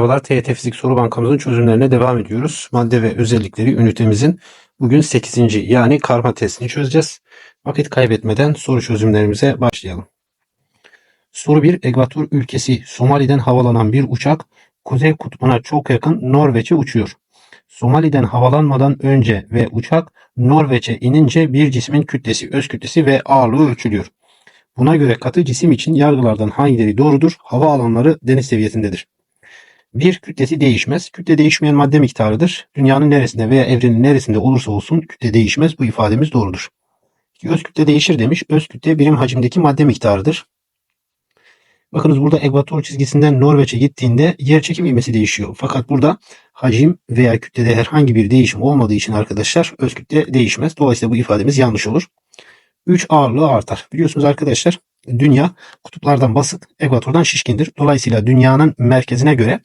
Merhabalar TYT Fizik Soru Bankamızın çözümlerine devam ediyoruz. Madde ve özellikleri ünitemizin bugün 8. yani karma testini çözeceğiz. Vakit kaybetmeden soru çözümlerimize başlayalım. Soru 1. Ekvator ülkesi Somali'den havalanan bir uçak Kuzey Kutbu'na çok yakın Norveç'e uçuyor. Somali'den havalanmadan önce ve uçak Norveç'e inince bir cismin kütlesi, öz kütlesi ve ağırlığı ölçülüyor. Buna göre katı cisim için yargılardan hangileri doğrudur? Hava alanları deniz seviyesindedir. Bir kütlesi değişmez. Kütle değişmeyen madde miktarıdır. Dünyanın neresinde veya evrenin neresinde olursa olsun kütle değişmez. Bu ifademiz doğrudur. Öz kütle değişir demiş. Öz kütle birim hacimdeki madde miktarıdır. Bakınız burada ekvator çizgisinden Norveç'e gittiğinde yer çekim ivmesi değişiyor. Fakat burada hacim veya kütlede herhangi bir değişim olmadığı için arkadaşlar öz kütle değişmez. Dolayısıyla bu ifademiz yanlış olur. 3 ağırlığı artar. Biliyorsunuz arkadaşlar dünya kutuplardan basık, ekvatordan şişkindir. Dolayısıyla dünyanın merkezine göre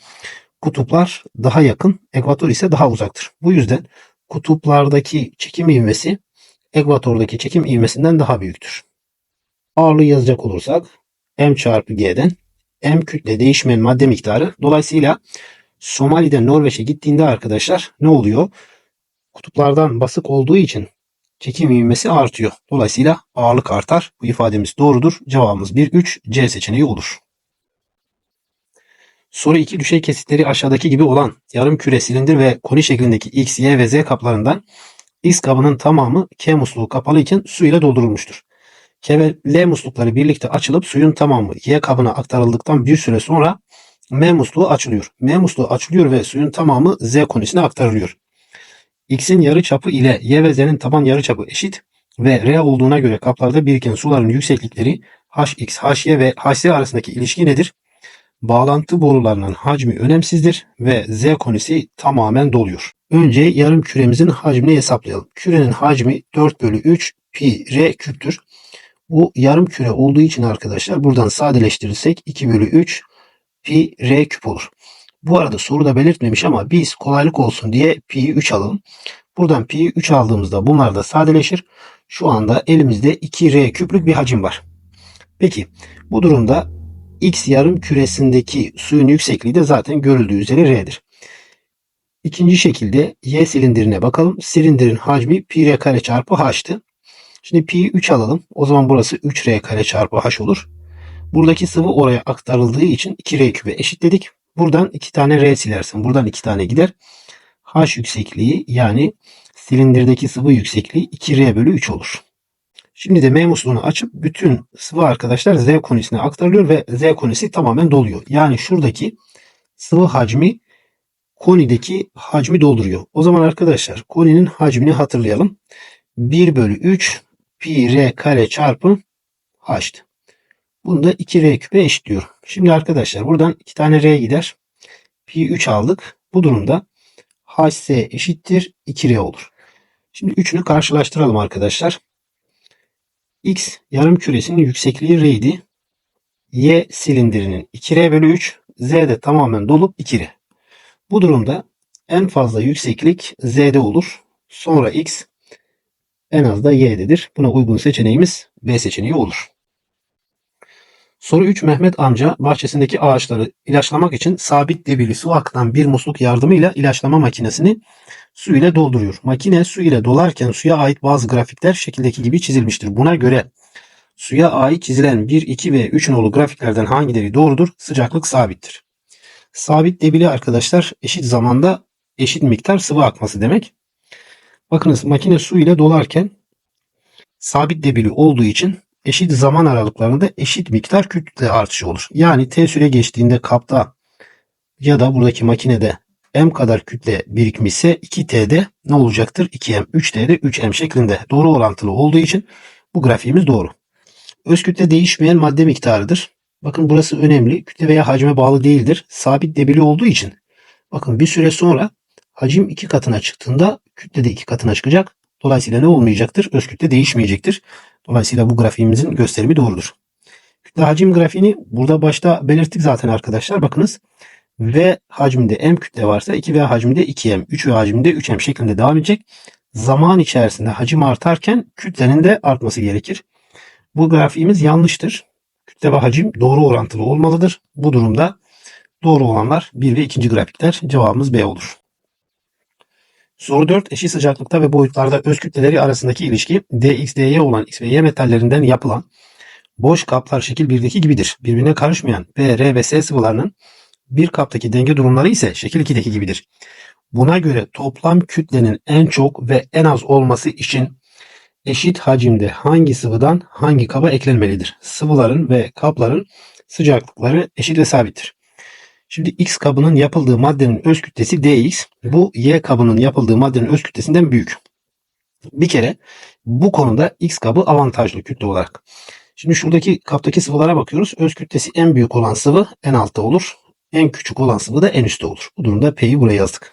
kutuplar daha yakın, ekvator ise daha uzaktır. Bu yüzden kutuplardaki çekim ivmesi ekvatordaki çekim ivmesinden daha büyüktür. Ağırlığı yazacak olursak m çarpı g'den m kütle değişmeyen madde miktarı. Dolayısıyla Somali'den Norveç'e gittiğinde arkadaşlar ne oluyor? Kutuplardan basık olduğu için çekim ivmesi artıyor. Dolayısıyla ağırlık artar. Bu ifademiz doğrudur. Cevabımız 1, 3, C seçeneği olur. Soru 2 düşey kesitleri aşağıdaki gibi olan yarım küre silindir ve koni şeklindeki X, Y ve Z kaplarından X kabının tamamı K musluğu kapalı iken su ile doldurulmuştur. K ve L muslukları birlikte açılıp suyun tamamı Y kabına aktarıldıktan bir süre sonra M musluğu açılıyor. M musluğu açılıyor ve suyun tamamı Z konisine aktarılıyor. X'in yarı çapı ile Y ve Z'nin taban yarı çapı eşit ve R olduğuna göre kaplarda biriken suların yükseklikleri HX, HY ve HZ arasındaki ilişki nedir? Bağlantı borularının hacmi önemsizdir ve Z konisi tamamen doluyor. Önce yarım küremizin hacmini hesaplayalım. Kürenin hacmi 4 bölü 3 pi r küptür. Bu yarım küre olduğu için arkadaşlar buradan sadeleştirirsek 2 bölü 3 pi r küp olur. Bu arada soruda belirtmemiş ama biz kolaylık olsun diye pi'yi 3 alalım. Buradan pi'yi 3 aldığımızda bunlar da sadeleşir. Şu anda elimizde 2r küplük bir hacim var. Peki bu durumda x yarım küresindeki suyun yüksekliği de zaten görüldüğü üzere r'dir. İkinci şekilde y silindirine bakalım. Silindirin hacmi pi r kare çarpı h'tı. Şimdi pi'yi 3 alalım. O zaman burası 3r kare çarpı h olur. Buradaki sıvı oraya aktarıldığı için 2r küpe eşitledik. Buradan 2 tane r silersin. Buradan 2 tane gider. h yüksekliği yani silindirdeki sıvı yüksekliği 2r bölü 3 olur. Şimdi de M musluğunu açıp bütün sıvı arkadaşlar Z konisine aktarılıyor ve Z konisi tamamen doluyor. Yani şuradaki sıvı hacmi konideki hacmi dolduruyor. O zaman arkadaşlar koninin hacmini hatırlayalım. 1 bölü 3 pi r kare çarpı h'tı. Bunu da 2r küpe eşitliyor. Şimdi arkadaşlar buradan 2 tane r gider. Pi 3 aldık. Bu durumda hs eşittir 2r olur. Şimdi üçünü karşılaştıralım arkadaşlar. X yarım küresinin yüksekliği R idi. Y silindirinin 2R bölü 3. Z de tamamen dolup 2R. Bu durumda en fazla yükseklik Z'de olur. Sonra X en az da Y'dedir. Buna uygun seçeneğimiz B seçeneği olur. Soru 3 Mehmet amca bahçesindeki ağaçları ilaçlamak için sabit debili su akıtan bir musluk yardımıyla ilaçlama makinesini su ile dolduruyor. Makine su ile dolarken suya ait bazı grafikler şekildeki gibi çizilmiştir. Buna göre suya ait çizilen 1, 2 ve 3 nolu grafiklerden hangileri doğrudur? Sıcaklık sabittir. Sabit debili arkadaşlar eşit zamanda eşit miktar sıvı akması demek. Bakınız makine su ile dolarken sabit debili olduğu için eşit zaman aralıklarında eşit miktar kütle artışı olur. Yani T süre geçtiğinde kapta ya da buradaki makinede M kadar kütle birikmişse 2T'de ne olacaktır? 2M, 3T'de 3M şeklinde doğru orantılı olduğu için bu grafiğimiz doğru. Öz kütle değişmeyen madde miktarıdır. Bakın burası önemli. Kütle veya hacme bağlı değildir. Sabit debili olduğu için bakın bir süre sonra hacim iki katına çıktığında kütle de iki katına çıkacak. Dolayısıyla ne olmayacaktır? Öz kütle değişmeyecektir. Dolayısıyla bu grafiğimizin gösterimi doğrudur. Kütle hacim grafiğini burada başta belirttik zaten arkadaşlar. Bakınız V hacminde M kütle varsa 2V hacminde 2M, 3V hacminde 3M şeklinde devam edecek. Zaman içerisinde hacim artarken kütlenin de artması gerekir. Bu grafiğimiz yanlıştır. Kütle ve hacim doğru orantılı olmalıdır. Bu durumda Doğru olanlar 1 ve 2. grafikler. Cevabımız B olur. Soru 4. Eşit sıcaklıkta ve boyutlarda öz kütleleri arasındaki ilişki dx, dy olan x ve y metallerinden yapılan boş kaplar şekil 1'deki gibidir. Birbirine karışmayan B, R ve S sıvılarının bir kaptaki denge durumları ise şekil 2'deki gibidir. Buna göre toplam kütlenin en çok ve en az olması için eşit hacimde hangi sıvıdan hangi kaba eklenmelidir? Sıvıların ve kapların sıcaklıkları eşit ve sabittir. Şimdi X kabının yapıldığı maddenin öz kütlesi dx. Bu Y kabının yapıldığı maddenin öz kütlesinden büyük. Bir kere bu konuda X kabı avantajlı kütle olarak. Şimdi şuradaki kaptaki sıvılara bakıyoruz. Öz kütlesi en büyük olan sıvı en altta olur. En küçük olan sıvı da en üstte olur. Bu durumda P'yi buraya yazdık.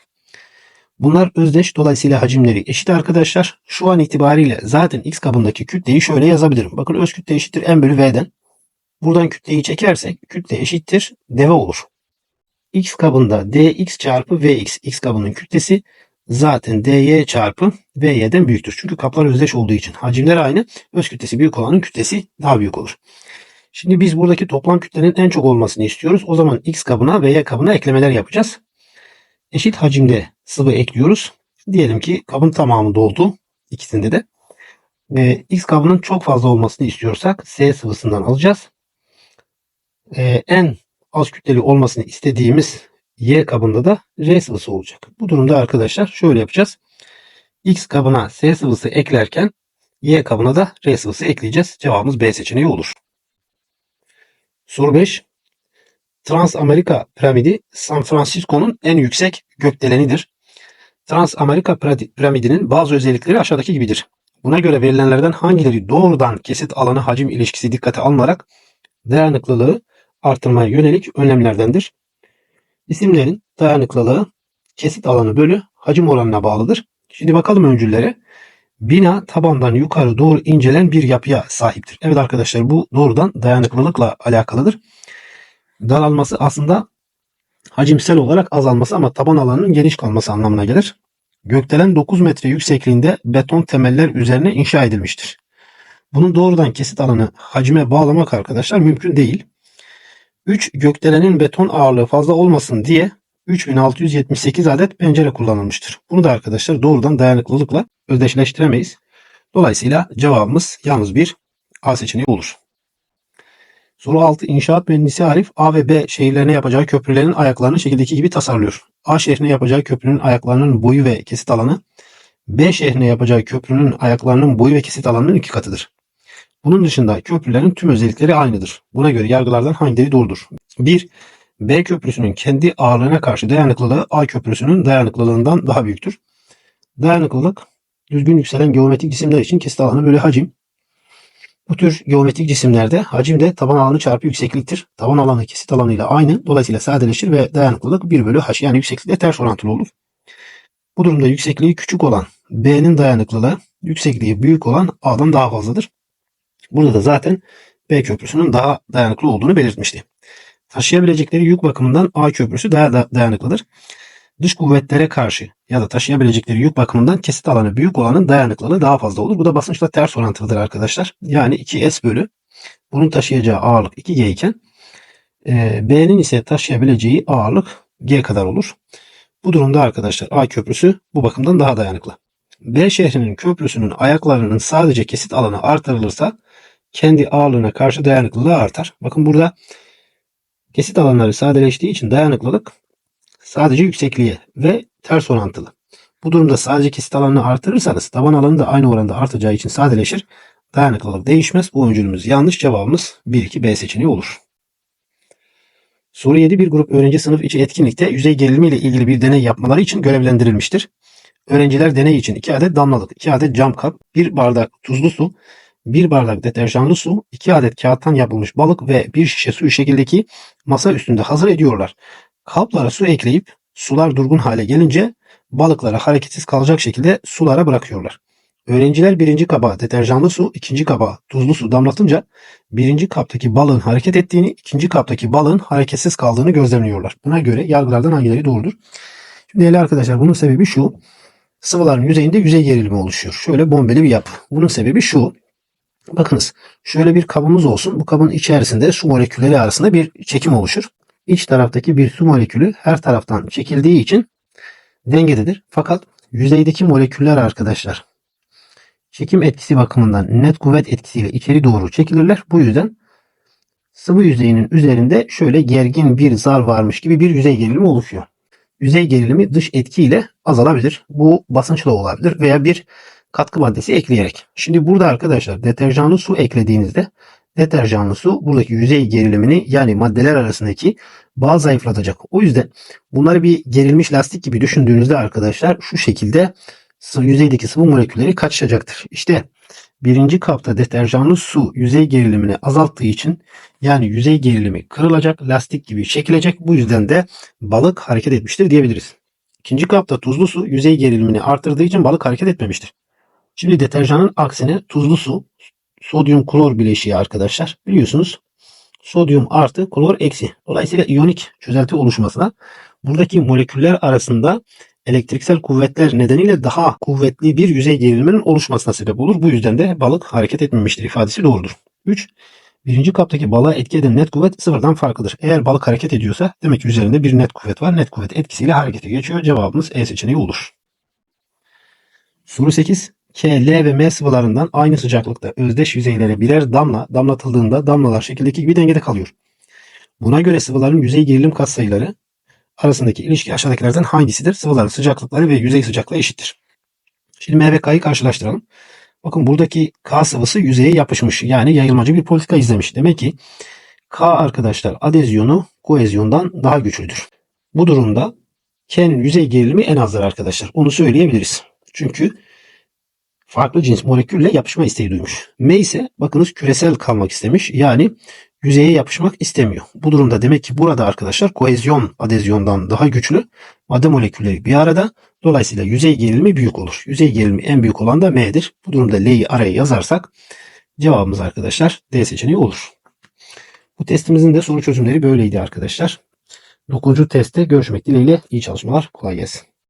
Bunlar özdeş dolayısıyla hacimleri eşit arkadaşlar. Şu an itibariyle zaten X kabındaki kütleyi şöyle yazabilirim. Bakın öz kütle eşittir M bölü V'den. Buradan kütleyi çekersek kütle eşittir deve olur. X kabında dx çarpı vx. X kabının kütlesi zaten dy çarpı vy'den büyüktür. Çünkü kaplar özdeş olduğu için hacimler aynı. Öz kütlesi büyük olanın kütlesi daha büyük olur. Şimdi biz buradaki toplam kütlenin en çok olmasını istiyoruz. O zaman x kabına ve y kabına eklemeler yapacağız. Eşit hacimde sıvı ekliyoruz. Diyelim ki kabın tamamı doldu. ikisinde de. Ee, x kabının çok fazla olmasını istiyorsak S sıvısından alacağız. Ee, en az kütleli olmasını istediğimiz Y kabında da R sıvısı olacak. Bu durumda arkadaşlar şöyle yapacağız. X kabına S sıvısı eklerken Y kabına da R sıvısı ekleyeceğiz. Cevabımız B seçeneği olur. Soru 5. Transamerika piramidi San Francisco'nun en yüksek gökdelenidir. Transamerika piramidinin bazı özellikleri aşağıdaki gibidir. Buna göre verilenlerden hangileri doğrudan kesit alanı hacim ilişkisi dikkate alınarak dayanıklılığı artırmaya yönelik önlemlerdendir. İsimlerin dayanıklılığı kesit alanı bölü hacim oranına bağlıdır. Şimdi bakalım öncüllere. Bina tabandan yukarı doğru incelen bir yapıya sahiptir. Evet arkadaşlar bu doğrudan dayanıklılıkla alakalıdır. Daralması aslında hacimsel olarak azalması ama taban alanının geniş kalması anlamına gelir. Gökdelen 9 metre yüksekliğinde beton temeller üzerine inşa edilmiştir. Bunun doğrudan kesit alanı hacime bağlamak arkadaşlar mümkün değil. 3 gökdelenin beton ağırlığı fazla olmasın diye 3678 adet pencere kullanılmıştır. Bunu da arkadaşlar doğrudan dayanıklılıkla özdeşleştiremeyiz. Dolayısıyla cevabımız yalnız bir A seçeneği olur. Soru 6. İnşaat mühendisi Arif A ve B şehirlerine yapacağı köprülerin ayaklarını şekildeki gibi tasarlıyor. A şehrine yapacağı köprünün ayaklarının boyu ve kesit alanı B şehrine yapacağı köprünün ayaklarının boyu ve kesit alanının iki katıdır. Bunun dışında köprülerin tüm özellikleri aynıdır. Buna göre yargılardan hangileri doğrudur? 1. B köprüsünün kendi ağırlığına karşı dayanıklılığı A köprüsünün dayanıklılığından daha büyüktür. Dayanıklılık düzgün yükselen geometrik cisimler için kesit alanı böyle hacim. Bu tür geometrik cisimlerde hacim de taban alanı çarpı yüksekliktir. Taban alanı kesit alanıyla aynı. Dolayısıyla sadeleşir ve dayanıklılık 1 bölü h yani yükseklikle ters orantılı olur. Bu durumda yüksekliği küçük olan B'nin dayanıklılığı yüksekliği büyük olan A'dan daha fazladır. Burada da zaten B köprüsünün daha dayanıklı olduğunu belirtmişti. Taşıyabilecekleri yük bakımından A köprüsü daha da dayanıklıdır. Dış kuvvetlere karşı ya da taşıyabilecekleri yük bakımından kesit alanı büyük olanın dayanıklılığı daha fazla olur. Bu da basınçla ters orantılıdır arkadaşlar. Yani 2S bölü bunun taşıyacağı ağırlık 2G iken e, B'nin ise taşıyabileceği ağırlık G kadar olur. Bu durumda arkadaşlar A köprüsü bu bakımdan daha dayanıklı. B şehrinin köprüsünün ayaklarının sadece kesit alanı artırılırsa kendi ağırlığına karşı dayanıklılığı artar. Bakın burada kesit alanları sadeleştiği için dayanıklılık sadece yüksekliğe ve ters orantılı. Bu durumda sadece kesit alanını artırırsanız taban alanı da aynı oranda artacağı için sadeleşir. Dayanıklılık değişmez. Bu öncülümüz yanlış. Cevabımız 1-2 B seçeneği olur. Soru 7 bir grup öğrenci sınıf içi etkinlikte yüzey gerilimi ile ilgili bir deney yapmaları için görevlendirilmiştir. Öğrenciler deney için 2 adet damlalık, 2 adet cam kap, 1 bardak tuzlu su, 1 bardak deterjanlı su, 2 adet kağıttan yapılmış balık ve 1 şişe su şekildeki masa üstünde hazır ediyorlar. Kaplara su ekleyip sular durgun hale gelince balıklara hareketsiz kalacak şekilde sulara bırakıyorlar. Öğrenciler birinci kaba deterjanlı su, ikinci kaba tuzlu su damlatınca birinci kaptaki balığın hareket ettiğini, ikinci kaptaki balığın hareketsiz kaldığını gözlemliyorlar. Buna göre yargılardan hangileri doğrudur? Şimdi değerli arkadaşlar bunun sebebi şu. Sıvıların yüzeyinde yüzey gerilimi oluşuyor. Şöyle bombeli bir yapı. Bunun sebebi şu. Bakınız şöyle bir kabımız olsun. Bu kabın içerisinde su molekülleri arasında bir çekim oluşur. iç taraftaki bir su molekülü her taraftan çekildiği için dengededir. Fakat yüzeydeki moleküller arkadaşlar çekim etkisi bakımından net kuvvet etkisiyle içeri doğru çekilirler. Bu yüzden sıvı yüzeyinin üzerinde şöyle gergin bir zar varmış gibi bir yüzey gerilimi oluşuyor. Yüzey gerilimi dış etkiyle azalabilir. Bu basınçla olabilir veya bir katkı maddesi ekleyerek. Şimdi burada arkadaşlar deterjanlı su eklediğinizde deterjanlı su buradaki yüzey gerilimini yani maddeler arasındaki bağı zayıflatacak. O yüzden bunları bir gerilmiş lastik gibi düşündüğünüzde arkadaşlar şu şekilde yüzeydeki sıvı molekülleri kaçışacaktır. İşte birinci kapta deterjanlı su yüzey gerilimini azalttığı için yani yüzey gerilimi kırılacak, lastik gibi çekilecek. Bu yüzden de balık hareket etmiştir diyebiliriz. İkinci kapta tuzlu su yüzey gerilimini artırdığı için balık hareket etmemiştir. Şimdi deterjanın aksine tuzlu su sodyum klor bileşiği arkadaşlar. Biliyorsunuz sodyum artı klor eksi. Dolayısıyla iyonik çözelti oluşmasına buradaki moleküller arasında elektriksel kuvvetler nedeniyle daha kuvvetli bir yüzey geriliminin oluşmasına sebep olur. Bu yüzden de balık hareket etmemiştir ifadesi doğrudur. 3. Birinci kaptaki balığa etki eden net kuvvet sıfırdan farklıdır. Eğer balık hareket ediyorsa demek ki üzerinde bir net kuvvet var. Net kuvvet etkisiyle harekete geçiyor. Cevabımız E seçeneği olur. Soru 8. K, L ve M sıvılarından aynı sıcaklıkta özdeş yüzeylere birer damla damlatıldığında damlalar şekildeki gibi dengede kalıyor. Buna göre sıvıların yüzey gerilim katsayıları arasındaki ilişki aşağıdakilerden hangisidir? Sıvıların sıcaklıkları ve yüzey sıcaklığı eşittir. Şimdi M ve K'yı karşılaştıralım. Bakın buradaki K sıvısı yüzeye yapışmış. Yani yayılmacı bir politika izlemiş. Demek ki K arkadaşlar adezyonu koezyondan daha güçlüdür. Bu durumda K'nin yüzey gerilimi en azdır arkadaşlar. Onu söyleyebiliriz. Çünkü farklı cins molekülle yapışma isteği duymuş. M ise bakınız küresel kalmak istemiş. Yani yüzeye yapışmak istemiyor. Bu durumda demek ki burada arkadaşlar kohezyon adezyondan daha güçlü madde molekülleri bir arada. Dolayısıyla yüzey gerilimi büyük olur. Yüzey gerilimi en büyük olan da M'dir. Bu durumda L'yi araya yazarsak cevabımız arkadaşlar D seçeneği olur. Bu testimizin de soru çözümleri böyleydi arkadaşlar. 9. testte görüşmek dileğiyle iyi çalışmalar. Kolay gelsin.